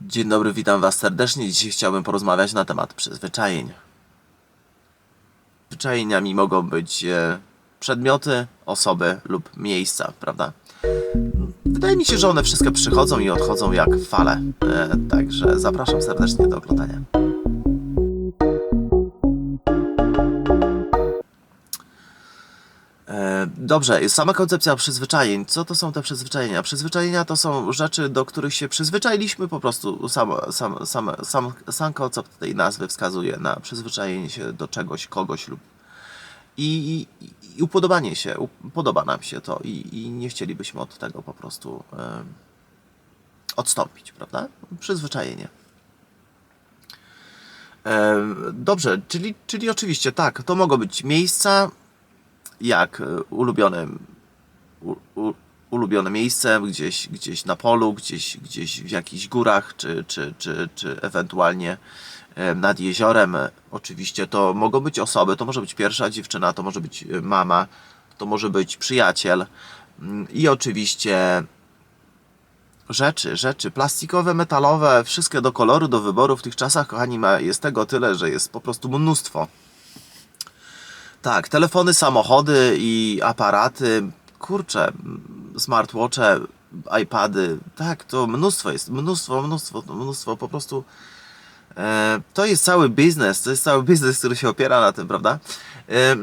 Dzień dobry, witam Was serdecznie. Dzisiaj chciałbym porozmawiać na temat przyzwyczajeń. Przyzwyczajeniami mogą być e, przedmioty, osoby lub miejsca, prawda? Wydaje mi się, że one wszystkie przychodzą i odchodzą jak fale. E, także zapraszam serdecznie do oglądania. Dobrze, sama koncepcja przyzwyczajeń. Co to są te przyzwyczajenia? Przyzwyczajenia to są rzeczy, do których się przyzwyczailiśmy po prostu. Sam, sam, sam, sam, sam koncept tej nazwy wskazuje na przyzwyczajenie się do czegoś, kogoś lub. I, i, i upodobanie się, podoba nam się to i, i nie chcielibyśmy od tego po prostu e, odstąpić, prawda? Przyzwyczajenie. Dobrze, czyli, czyli oczywiście tak, to mogą być miejsca, jak e, ulubione, u, u, ulubione miejsce gdzieś, gdzieś na polu, gdzieś, gdzieś w jakichś górach, czy, czy, czy, czy ewentualnie e, nad jeziorem. Oczywiście to mogą być osoby, to może być pierwsza dziewczyna, to może być e, mama, to może być przyjaciel Mm, i oczywiście rzeczy, rzeczy plastikowe, metalowe, wszystkie do koloru, do wyboru w tych czasach, kochani, jest tego tyle, że jest po prostu mnóstwo. Tak, telefony, samochody i aparaty, kurczę, smartwatche, iPady, tak, to mnóstwo jest, mnóstwo, mnóstwo, mnóstwo, po prostu to jest cały biznes, to jest cały biznes, który się opiera na tym, prawda? E,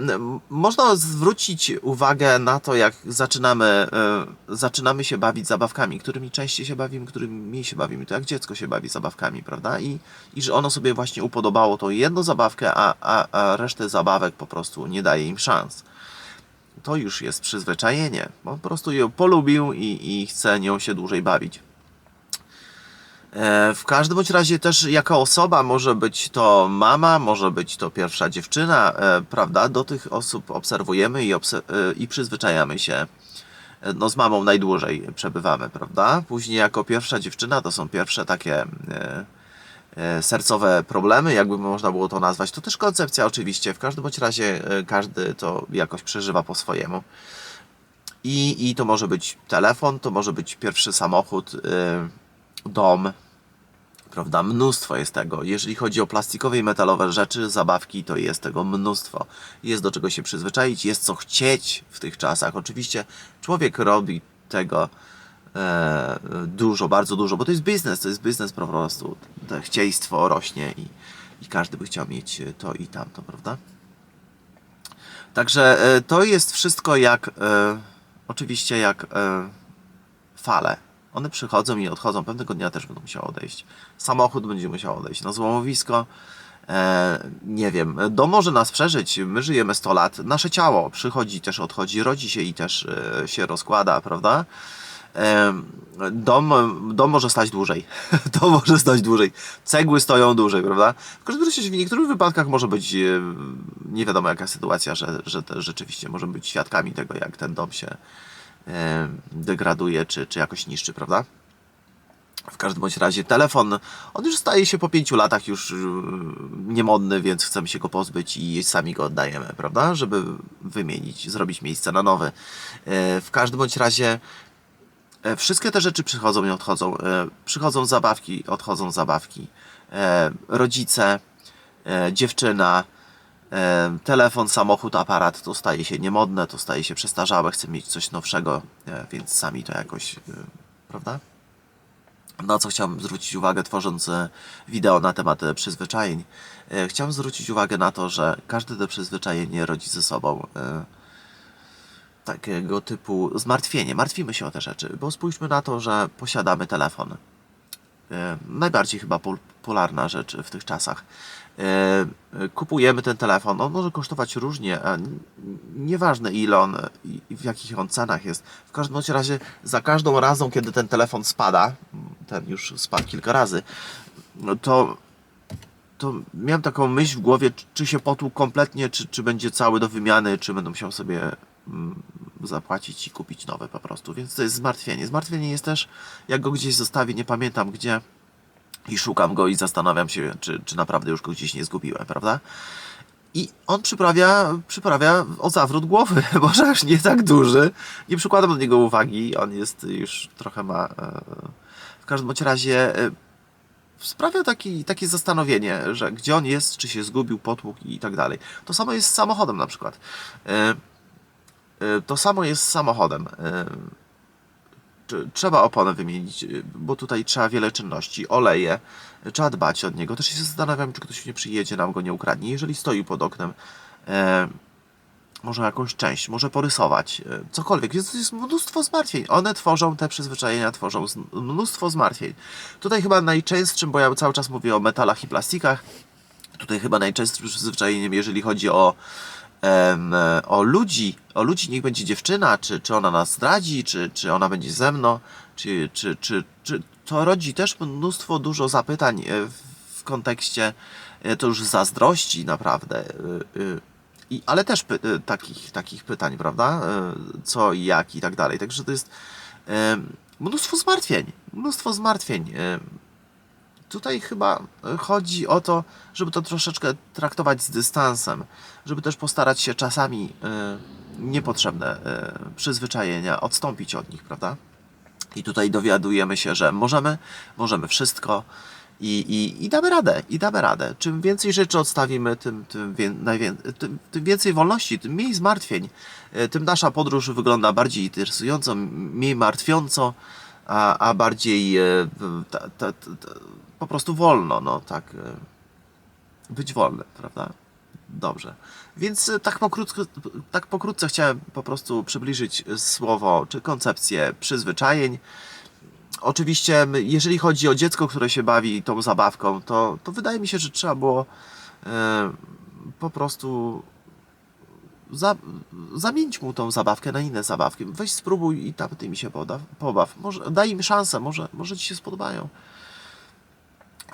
Można zwrócić uwagę na to, jak zaczynamy, e, zaczynamy się bawić zabawkami, którymi częściej się bawimy, którymi mniej się bawimy. To jak dziecko się bawi zabawkami, prawda? I, i że ono sobie właśnie upodobało tą jedną zabawkę, a, a, a resztę zabawek po prostu nie daje im szans. To już jest przyzwyczajenie. Po prostu ją polubił i, i chce nią się dłużej bawić. E, W każdym bądź razie też jako osoba może być to mama, może być to pierwsza dziewczyna, e, prawda? Do tych osób obserwujemy i, e, i przyzwyczajamy się. No z mamą najdłużej przebywamy, prawda? Później jako pierwsza dziewczyna to są pierwsze takie sercowe problemy, jakby można było to nazwać. To też koncepcja oczywiście. W każdym bądź razie każdy to jakoś przeżywa po swojemu. I, I to może być telefon, to może być pierwszy samochód, dom, prawda? Mnóstwo jest tego. Jeżeli chodzi o plastikowe i metalowe rzeczy, zabawki, to jest tego mnóstwo. Jest do czego się przyzwyczaić, jest co chcieć w tych czasach. Oczywiście człowiek robi tego e, dużo, bardzo dużo, bo to jest biznes, to jest biznes po prostu. To chcieństwo rośnie i, i każdy by chciał mieć to i tamto, prawda? Także e, to jest wszystko jak, e, oczywiście jak e, fale. One przychodzą i odchodzą. Pewnego dnia też będą musiały odejść. Samochód będzie musiał odejść na złomowisko. E, nie wiem, dom może nas przeżyć. My żyjemy 100 lat. Nasze ciało przychodzi, też odchodzi, rodzi się i też e, się rozkłada, prawda? E, dom, dom może stać dłużej. dom może stać dłużej. Cegły stoją dłużej, prawda? W każdym razie w niektórych wypadkach może być e, nie wiadomo jaka sytuacja, że, że rzeczywiście możemy być świadkami tego, jak ten dom się degraduje, czy, czy jakoś niszczy, prawda? W każdym bądź razie telefon, on już staje się po pięciu latach już yy, niemodny, więc chcemy się go pozbyć i sami go oddajemy, prawda? Żeby wymienić, zrobić miejsce na nowy. E, W każdym bądź razie e, wszystkie te rzeczy przychodzą i odchodzą. E, Przychodzą zabawki, odchodzą zabawki. E, Rodzice, e, dziewczyna, e, telefon, samochód, aparat, to staje się niemodne, to staje się przestarzałe, chcemy mieć coś nowszego, e, więc sami to jakoś, e, prawda? Na co chciałem zwrócić uwagę, tworząc e, wideo na temat przyzwyczajeń, chciałem zwrócić uwagę na to, że każde to przyzwyczajenie rodzi ze sobą takiego typu zmartwienie. Martwimy się o te rzeczy, bo spójrzmy na to, że posiadamy telefon. E, najbardziej chyba pol- popularna rzecz w tych czasach. E, kupujemy ten telefon, on może kosztować różnie, nieważne ile on i w jakich on cenach jest. W każdym razie za każdą razą, kiedy ten telefon spada, ten już spadł kilka razy, no to, to miałem taką myśl w głowie, czy- się potłukł kompletnie, czy, czy będzie cały do wymiany, czy będę musiał sobie mm, zapłacić i kupić nowe po prostu. Więc to jest zmartwienie. Zmartwienie jest też, jak go gdzieś zostawię, nie pamiętam gdzie, i szukam go i zastanawiam się, czy, czy naprawdę już go gdzieś nie zgubiłem, prawda? I on przyprawia, przyprawia o zawrót głowy, może aż nie tak duży. Nie przykładam do niego uwagi, on jest już trochę ma. e, W każdym bądź razie e, sprawia taki, takie zastanowienie, że gdzie on jest, czy się zgubił, potłukł i tak dalej. To samo jest z samochodem na przykład. E, To samo jest z samochodem. Czy- Trzeba oponę wymienić, e, bo tutaj trzeba wiele czynności, oleje, trzeba dbać od niego. Też się zastanawiam, czy ktoś nie przyjedzie, nam go nie ukradnie. Jeżeli stoi pod oknem, może jakąś część, może porysować, cokolwiek. Jest, jest mnóstwo zmartwień. One tworzą, te przyzwyczajenia tworzą mnóstwo zmartwień. Tutaj chyba najczęstszym, bo ja cały czas mówię o metalach i plastikach, tutaj chyba najczęstszym przyzwyczajeniem, jeżeli chodzi o, o ludzi, o ludzi, niech będzie dziewczyna, czy, czy ona nas zdradzi, czy, czy ona będzie ze mną, czy, czy, czy, czy to rodzi też mnóstwo, dużo zapytań e, w, kontekście e, to już zazdrości naprawdę. e, e, I, ale też py, e, takich, takich pytań, prawda? E, Co i jak i tak dalej. Także to jest e, mnóstwo zmartwień. Mnóstwo zmartwień. Tutaj chyba e, chodzi o to, żeby to troszeczkę traktować z dystansem, żeby też postarać się czasami e, niepotrzebne e, przyzwyczajenia odstąpić od nich, prawda? I tutaj dowiadujemy się, że możemy, możemy wszystko i, i, i damy radę, i damy radę. Czym więcej rzeczy odstawimy, tym, tym, wie, tym, tym więcej wolności, tym mniej zmartwień, tym nasza podróż wygląda bardziej interesująco, mniej martwiąco, a, a bardziej e, ta, ta, ta, po prostu wolno, no tak. e, Być wolny, prawda? Dobrze. Więc e, tak pokrótce, tak pokrótce chciałem po prostu przybliżyć e, słowo czy koncepcję przyzwyczajeń. Oczywiście, jeżeli chodzi o dziecko, które się bawi tą zabawką, to, to wydaje mi się, że trzeba było po prostu za, zamienić mu tą zabawkę na inne zabawki. Weź spróbuj i tam tymi się poda, pobaw. Może, daj im szansę, może, może ci się spodobają.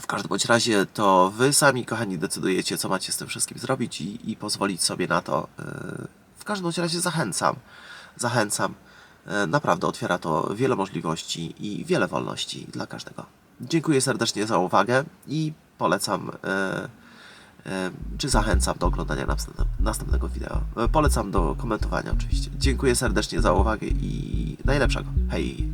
W każdym bądź razie to wy sami, kochani, decydujecie, co macie z tym wszystkim zrobić i, i pozwolić sobie na to. Yy, W każdym bądź razie zachęcam. Zachęcam. Yy, Naprawdę otwiera to wiele możliwości i wiele wolności dla każdego. Dziękuję serdecznie za uwagę i polecam, yy, czy zachęcam do oglądania następne- następnego wideo. Polecam do komentowania oczywiście. Dziękuję serdecznie za uwagę i najlepszego. Hej!